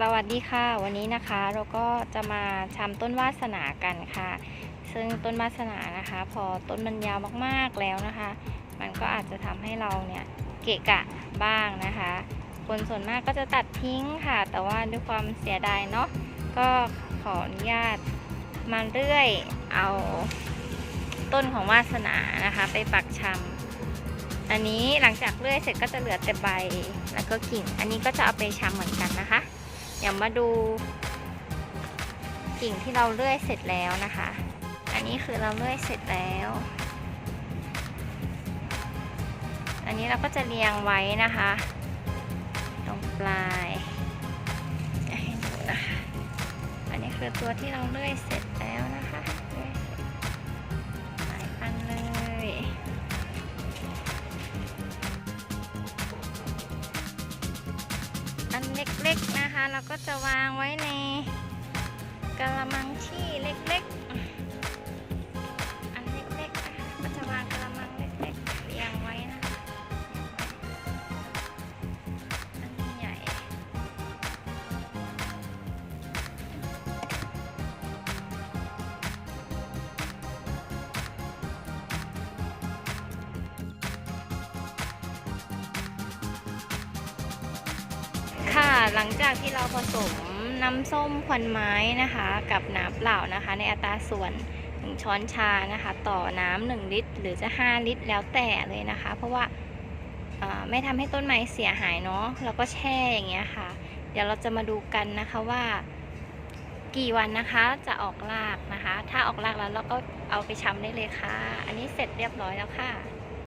สวัสดีค่ะ วันนี้นะคะเราก็จะมาชำต้นวาสนากันค่ะ ซึ่งต้นวาสนานะคะ พอต้นมันยาวมากๆแล้วนะคะ มันก็อาจจะทำให้เราเนี่ยเกะกะบ้างนะคะ คนส่วนมากก็จะตัดทิ้งค่ะ แต่ว่าด้วยความเสียดายเนาะก็ขออนุญาตมาเรื่อยเอาต้นของวาสนานะคะ ไปปักชำอันนี้หลังจากเลื่อยเสร็จก็จะเหลือแต่ใบแล้วก็กิ่ง อันนี้ก็จะเอาไปชำเหมือนกันนะคะ ดี๋ยวมาดูกิ่งที่เราเลื่อยเสร็จแล้วนะคะ อันนี้คือเราเลื่อยเสร็จแล้ว อันนี้เราก็จะเรียงไว้นะคะ ตรงปลายจะให้ดูนะคะ อันนี้คือตัวที่เราเลื่อยเสร็จแล้ว เล็กๆนะคะ เราก็จะวางไว้ในกระมังที่เล็กๆ หลังจากที่เราผสมน้ำส้มควันไม้นะคะ กับน้ำเปล่านะคะ ในอัตราส่วน 1 ช้อนชานะคะ ต่อน้ำ1ลิตร หรือจะ 5 ลิตร แล้วแต่เลยนะคะ เพราะว่าาไม่ทำให้ต้นไม้เสียหายเนาะแล้วก็แช่อย่างเงี้ยค่ะ เดี๋ยวเราจะมาดูกันนะคะว่ากี่วันนะคะจะออกรากนะคะ ถ้าออกรากแล้วเราก็เอาไปชำได้เลยค่ะ อันนี้เสร็จเรียบร้อยแล้วค่ะ